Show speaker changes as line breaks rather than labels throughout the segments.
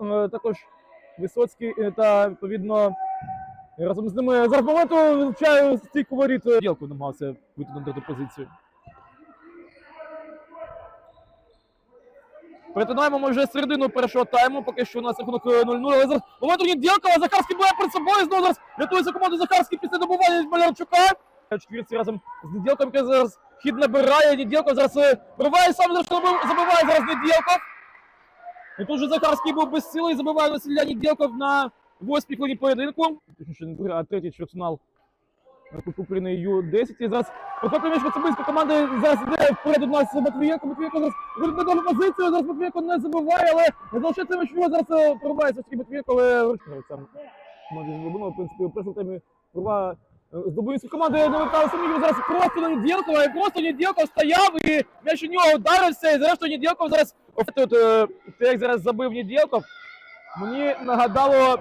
е, також Висоцький е, та відповідно разом з ними за моменту вивчаю стійку воріт. е, Ділку намагався на третю позицію. Перетинаємо ми вже середину першого тайму, поки що у нас рахунок е, 0-0, але зараз момент у Неділкова, Захарський буде перед собою, знову зараз рятується команду Захарський після добування від Малярчука. Четвірці разом з Неділком, який зараз хід набирає, Неділков зараз е, вриває, сам зараз забив- забиває зараз Неділков. І тут же Захарський був без сили і забиває Василя Неділков на восьмій хвилині поєдинку. Точніше, не другий, а третій чвертьфінал Кубку України Ю-10. І зараз Прохопив між Коцюбинської команди зараз іде вперед у нас Матвієнко. Матвієнко зараз добру позицію. Зараз Матвієнко не забиває, але не залишається м'ячу. Зараз е, прорубається все-таки Матвієнко, але вирішує сам. Злобунова, в принципі, у першому таймі прорва з Дубинської команди не вертали сумнівів. Зараз просто на Неділкова, і просто Неділков стояв, і м'яч у нього ударився, і зрештою Неділков зараз... Е, те, як зараз забив Неділков, мені нагадало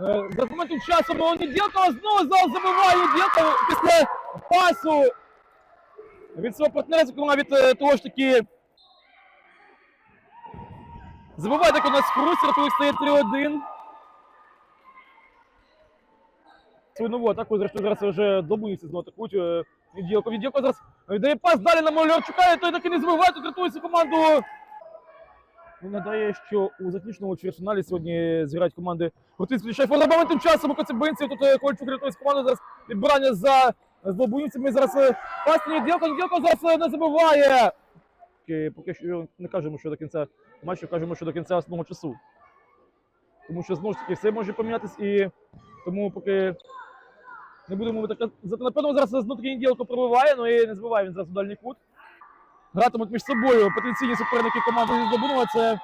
Е, За моментом часу мого Неділкова знову зал забиває Неділкова після пасу від свого партнера, зокрема від е, того ж таки. Забиває так у нас Хруст, рахунок стає 3-1. Свою нову атаку, зрештою, зараз вже добується знову атакують. е, Неділков. Неділков зараз віддає пас далі на Малярчука, і той так і не збиває, тут рятується команду. Він надає, що у заключному чвертьфіналі сьогодні зіграють команди Гуртинський Шайфор. За моментом часу Коцебинців. Тут е, Кольчук рятує з команди. Зараз відбирання за злобуївцями. Зараз е, пас Неділко. Неділко зараз е, не забиває. Поки, що не кажемо, що до кінця матчу, кажемо, що до кінця основного часу. Тому що знову ж таки все може помінятись і тому поки не будемо так казати. Напевно, зараз знов таки Неділко пробиває, але і не збиває він зараз у дальній кут. Гратимуть між собою потенційні суперники команди Здобунова. Це